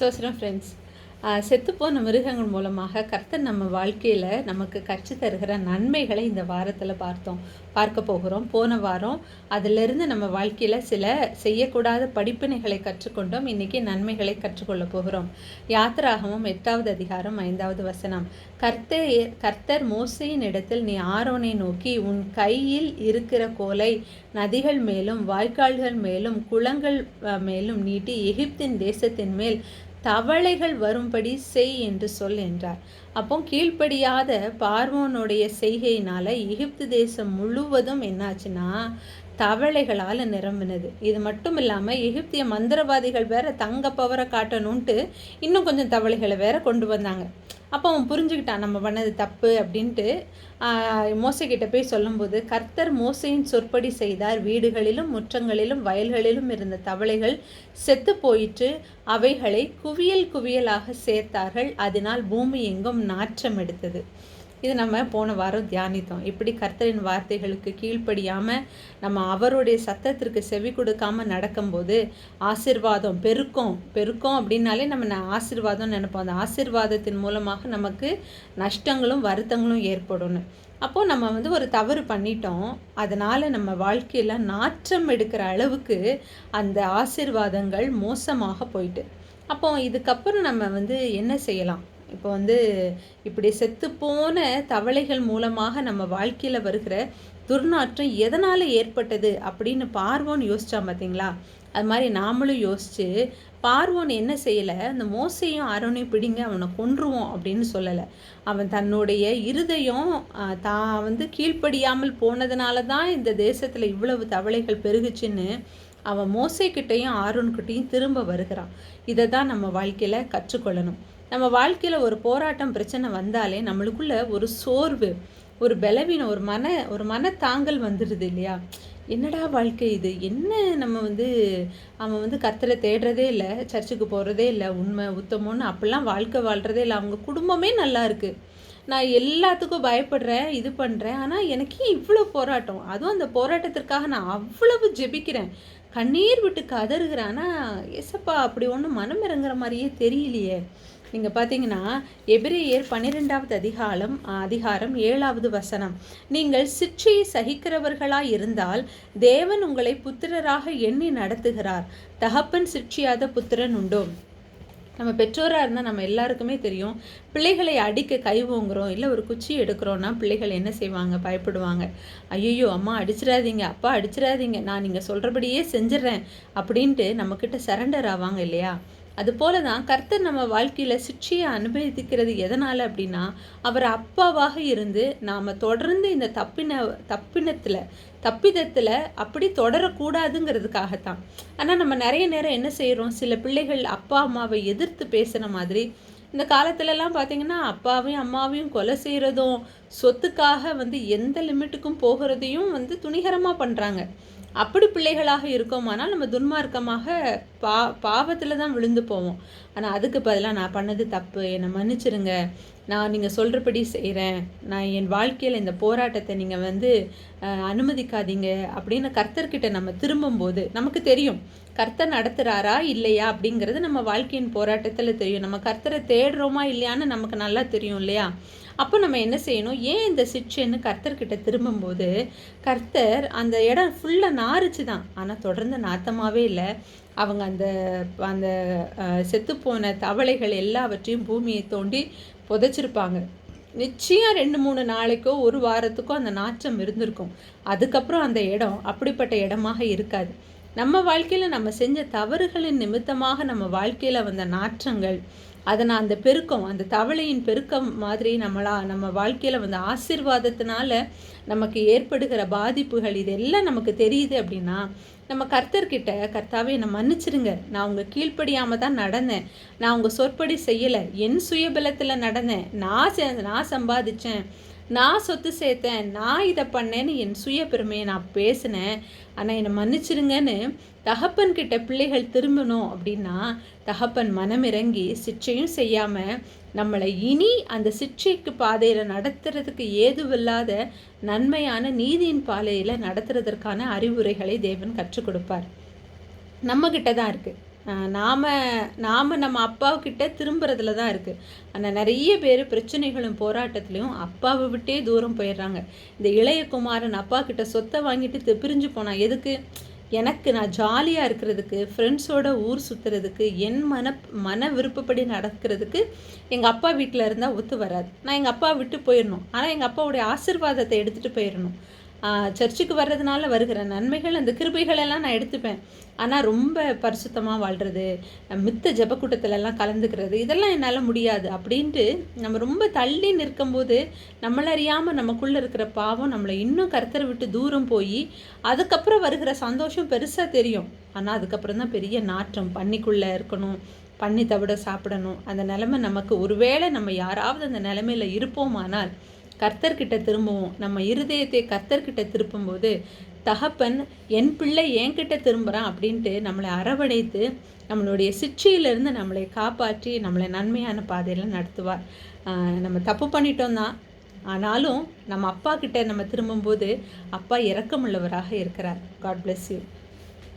சோசரம் friends செத்துப்போன மிருகங்கள் மூலமாக கர்த்தர் நம்ம வாழ்க்கையில் நமக்கு கற்று தருகிற நன்மைகளை இந்த வாரத்தில் பார்த்தோம். பார்க்க போகிறோம். போன வாரம் அதிலிருந்து நம்ம வாழ்க்கையில் சில செய்யக்கூடாத படிப்பினைகளை கற்றுக்கொண்டோம். இன்றைக்கி நன்மைகளை கற்றுக்கொள்ள போகிறோம். யாத்திராகவும் எட்டாவது அதிகாரம் ஐந்தாவது வசனம். கர்த்தர் கர்த்தர் மோசையின் இடத்தில் நீ ஆரோனை நோக்கி உன் கையில் இருக்கிற கோலை நதிகள் மேலும் வாய்க்கால்கள் மேலும் குளங்கள் மேலும் நீட்டி எகிப்தின் தேசத்தின் மேல் தவளைகள் வரும்படி செய் என்று சொல் என்றார். அப்போ கீழ்ப்படியாத பார்வோனுடைய செய்கையினால எகிப்து தேசம் முழுவதும் என்னாச்சுன்னா தவளைகளால் நிரம்பினது. இது மட்டும் இல்லாமல் எகிப்திய மந்திரவாதிகள் வேற தங்க பவரை காட்டணுன்ட்டு இன்னும் கொஞ்சம் தவளைகளை வேற கொண்டு வந்தாங்க. அப்போ அவன் புரிஞ்சுக்கிட்டான் நம்ம பண்ணது தப்பு அப்படின்ட்டு மோசைக்கிட்ட போய் சொல்லும்போது கர்த்தர் மோசையின் சொற்படி செய்தார். வீடுகளிலும் முற்றங்களிலும் வயல்களிலும் இருந்த தவளைகள் செத்து போயிற்று. அவைகளை குவியல் குவியலாக சேர்த்தார்கள். அதனால் பூமி எங்கும் நாற்றம் எடுத்தது. இது நம்ம போன வாரம் தியானித்தோம். இப்படி கர்த்தரின் வார்த்தைகளுக்கு கீழ்ப்படியாமல் நம்ம அவருடைய சத்தத்திற்கு செவி கொடுக்காம நடக்கும்போது ஆசிர்வாதம் பெருக்கம் பெருக்கம் அப்படின்னாலே நம்ம ஆசிர்வாதம் நினைப்போம். அந்த ஆசிர்வாதத்தின் மூலமாக நமக்கு நஷ்டங்களும் வருத்தங்களும் ஏற்படும் அப்போது நம்ம வந்து ஒரு தவறு பண்ணிட்டோம். அதனால் நம்ம வாழ்க்கையில் நாற்றம் எடுக்கிற அளவுக்கு அந்த ஆசிர்வாதங்கள் மோசமாக போயிட்டு. அப்போ இதுக்கப்புறம் நம்ம வந்து என்ன செய்யலாம்? இப்போ வந்து இப்படி செத்துப்போன தவளைகள் மூலமாக நம்ம வாழ்க்கையில் வருகிற துர்நாற்றம் எதனால் ஏற்பட்டது அப்படின்னு பார்வோன் யோசிச்சான் பார்த்தீங்களா அது மாதிரி நாமளும் யோசித்து பார்வோன் என்ன செய்யலை? அந்த மோசையும் ஆரோனையும் பிடிங்க அவனை கொன்றுவோம் அப்படின்னு சொல்லலை. அவன் தன்னுடைய இருதயம் தான் வந்து கீழ்ப்படியாமல் போனதுனால தான் இந்த தேசத்தில் இவ்வளவு தவளைகள் பெருகுச்சுன்னு அவன் மோசைக்கிட்டையும் ஆரோன்கிட்டையும் திரும்ப வருகிறான். இதை தான் நம்ம வாழ்க்கையில் கற்றுக்கொள்ளணும். நம்ம வாழ்க்கையில் ஒரு போராட்டம் பிரச்சனை வந்தாலே நம்மளுக்குள்ள ஒரு சோர்வு ஒரு பலவீனம் ஒரு மன ஒரு மனத்தாங்கல் வந்துடுது இல்லையா? என்னடா வாழ்க்கை இது? என்ன நம்ம வந்து அவன் வந்து கர்த்தரை தேடுறதே இல்லை சர்ச்சுக்கு போகிறதே இல்லை உண்மை உத்தமோன்னு அப்படிலாம் வாழ்க்கை வாழ்கிறதே இல்லை. அவங்க குடும்பமே நல்லா இருக்குது நான் எல்லாத்துக்கும் பயப்படுறேன் இது பண்ணுறேன் ஆனால் எனக்கு இவ்வளோ போராட்டம்? அதுவும் அந்த போராட்டத்திற்காக நான் அவ்வளவு ஜெபிக்கிறேன். கண்ணீர் விட்டு கதறுகிறேன் ஆனால் எசப்பா அப்படி ஒன்றும் மனம் இறங்குற மாதிரியே தெரியலையே. நீங்கள் பார்த்தீங்கன்னா எபிரேயர் பன்னிரெண்டாவது அதிகாரம் அதிகாரம் ஏழாவது வசனம். நீங்கள் சிற்றையை சகிக்கிறவர்களாய் இருந்தால் தேவன் உங்களை புத்திரராக எண்ணி நடத்துகிறார். தகப்பன் சிற்றியாத புத்திரன் உண்டோ? நம்ம பெற்றோராக இருந்தால் நம்ம எல்லாருக்குமே தெரியும் பிள்ளைகளை அடிக்க கை ஓங்குறோம் இல்லை ஒரு குச்சி எடுக்கிறோன்னா பிள்ளைகள் என்ன செய்வாங்க? பயப்படுவாங்க. ஐயோ அம்மா அடிச்சிடாதீங்க. அப்பா அடிச்சிடாதீங்க. நான் நீங்கள் சொல்கிறபடியே செஞ்சிடறேன் அப்படின்ட்டு நம்மக்கிட்ட சரண்டர் ஆவாங்க இல்லையா? அதுபோல தான் கர்த்தர் நம்ம வாழ்க்கையில் சிக்ஷையை அனுபவிக்கிறது எதனால் அப்படின்னா அவர் அப்பாவாக இருந்து நாம் தொடர்ந்து இந்த தப்பின தப்பினத்தில் தப்பிதத்தில் அப்படி தொடரக்கூடாதுங்கிறதுக்காகத்தான். ஆனால் நம்ம நிறைய நேரம் என்ன செய்கிறோம் சில பிள்ளைகள் அப்பா அம்மாவை எதிர்த்து பேசுன மாதிரி. இந்த காலத்துலலாம் பார்த்தீங்கன்னா அப்பாவையும் அம்மாவையும் கொலை செய்கிறதும் சொத்துக்காக வந்து எந்த லிமிட்டுக்கும் போகிறதையும் வந்து துணிகரமாக பண்ணுறாங்க அப்படி பிள்ளைகளாக இருக்கோமானால் நம்ம துன்மார்க்கமாக பா பாவத்தில் தான் விழுந்து போவோம். ஆனால் அதுக்கு பதிலாக நான் பண்ணது தப்பு. என்னை மன்னிச்சிருங்க. நான் நீங்கள் சொல்கிறபடி செய்கிறேன் நான் என் வாழ்க்கையில் இந்த போராட்டத்தை நீங்கள் வந்து அனுமதிக்காதீங்க அப்படின்னு கர்த்தர்கிட்ட நம்ம திரும்பும்போது நமக்கு தெரியும். கர்த்தர் நடத்துகிறாரா இல்லையா அப்படிங்கிறது நம்ம வாழ்க்கையின் போராட்டத்தில் தெரியும். நம்ம கர்த்தரை தேடுறோமா இல்லையான்னு நமக்கு நல்லா தெரியும் இல்லையா? அப்போ நம்ம என்ன செய்யணும்? ஏன் இந்த சிக்ஷைன்னு கர்த்தர்கிட்ட திரும்பும்போது கர்த்தர் அந்த இடம் ஃபுல்லாக நாரிச்சு தான் ஆனால் தொடர்ந்து நாத்தமாகவே இல்லை. அவங்க அந்த அந்த செத்துப்போன தவளைகள் எல்லாவற்றையும் பூமியை தோண்டி புதைச்சிருப்பாங்க. நிச்சயம் ரெண்டு மூணு நாளைக்கோ ஒரு வாரத்துக்கோ அந்த நாற்றம் இருந்திருக்கும். அதுக்கப்புறம் அந்த இடம் அப்படிப்பட்ட இடமாக இருக்காது. நம்ம வாழ்க்கையில் நம்ம செஞ்ச தவறுகளின் நிமித்தமாக நம்ம வாழ்க்கையில் வந்த நாற்றங்கள் அதனால் அந்த பெருக்கம் அந்த தவளையின் பெருக்கம் மாதிரி நம்மளா நம்ம வாழ்க்கையில் வந்த ஆசிர்வாதத்தினால நமக்கு ஏற்படுகிற பாதிப்புகள் இதெல்லாம் நமக்கு தெரியுது அப்படின்னா நம்ம கர்த்தர்கிட்ட கர்த்தாவே என்னை மன்னிச்சிருங்க. நான் உங்கள் கீழ்ப்படியாமல் தான் நடந்தேன். நான் உங்கள் சொற்படி செய்யலை. என் சுயபலத்தில் நடந்தேன். நான் செ- நான் சம்பாதிச்சேன். நான் சொத்து சேர்த்தேன் நான் இதை பண்ணேன்னு என் சுய பெருமையை நான் பேசினேன். ஆனால் என்னை மன்னிச்சிருங்கன்னு தகப்பன் கிட்ட பிள்ளைகள் திரும்பணும் அப்படின்னா தகப்பன் மனமிறங்கி சிற்றையும் செய்யாமல் நம்மளை இனி அந்த சிற்றைக்கு பாதையில் நடத்துறதுக்கு ஏதுவில்லாத நன்மையான நீதியின் பாதையில் நடத்துறதற்கான அறிவுரைகளை தேவன் கற்றுக் கொடுப்பார். நம்மக்கிட்ட தான் இருக்குது நாம் நாம் நம்ம அப்பாவுக்கிட்ட திரும்புறதுல தான் இருக்குது ஆனால் நிறைய பேர் பிரச்சனைகளும் போராட்டத்துலேயும் அப்பாவை விட்டே தூரம் போயிடுறாங்க. இந்த இளைய குமாரன் அப்பா கிட்ட சொத்தை வாங்கிட்டு பிரிஞ்சு போனான் எதுக்கு? எனக்கு நான் ஜாலியாக இருக்கிறதுக்கு ஃப்ரெண்ட்ஸோட ஊர் சுற்றுறதுக்கு என் மன மன விருப்பப்படி நடக்கிறதுக்கு எங்கள் அப்பா வீட்டில் இருந்தால் ஒத்து வராது. நான் எங்கள் அப்பா விட்டு போயிடணும். ஆனால் எங்கள் அப்பாவுடைய ஆசீர்வாதத்தை எடுத்துகிட்டு போயிடணும். சர்ச்சுக்கு வர்றதுனால வருகிற நன்மைகள் அந்த கிருபைகள் எல்லாம் நான் எடுத்துப்பேன். ஆனால் ரொம்ப பரிசுத்தமாக வாழ்கிறது மித்த ஜபக்கூட்டத்திலலாம் கலந்துக்கிறது இதெல்லாம் என்னால் முடியாது அப்படின்ட்டு நம்ம ரொம்ப தள்ளி நிற்கும்போது நம்மளறியாமல் நமக்குள்ளே இருக்கிற பாவம் நம்மளை இன்னும் கருத்தரை விட்டு தூரம் போய் அதுக்கப்புறம் வருகிற சந்தோஷம் பெருசாக தெரியும். ஆனால் அதுக்கப்புறம் தான் பெரிய நாற்றம் பண்ணிக்குள்ளே இருக்கணும் பண்ணி தவிட சாப்பிடணும். அந்த நிலமை நமக்கு ஒருவேளை நம்ம யாராவது அந்த நிலமையில் இருப்போமானால் கர்த்தர்கிட்ட திரும்புவோம் நம்ம இருதயத்தை கர்த்தர்கிட்ட திருப்பும்போது தகப்பன் என் பிள்ளை என்கிட்ட திரும்புகிறான் அப்படின்ட்டு நம்மளை அரவணைத்து நம்மளுடைய சிற்சியிலிருந்து நம்மளை காப்பாற்றி நம்மளை நன்மையான பாதையில் நடத்துவார். நம்ம தப்பு பண்ணிட்டோம் தான் ஆனாலும் நம்ம அப்பா கிட்ட நம்ம திரும்பும்போது அப்பா இரக்கமுள்ளவராக இருக்கிறார். God bless you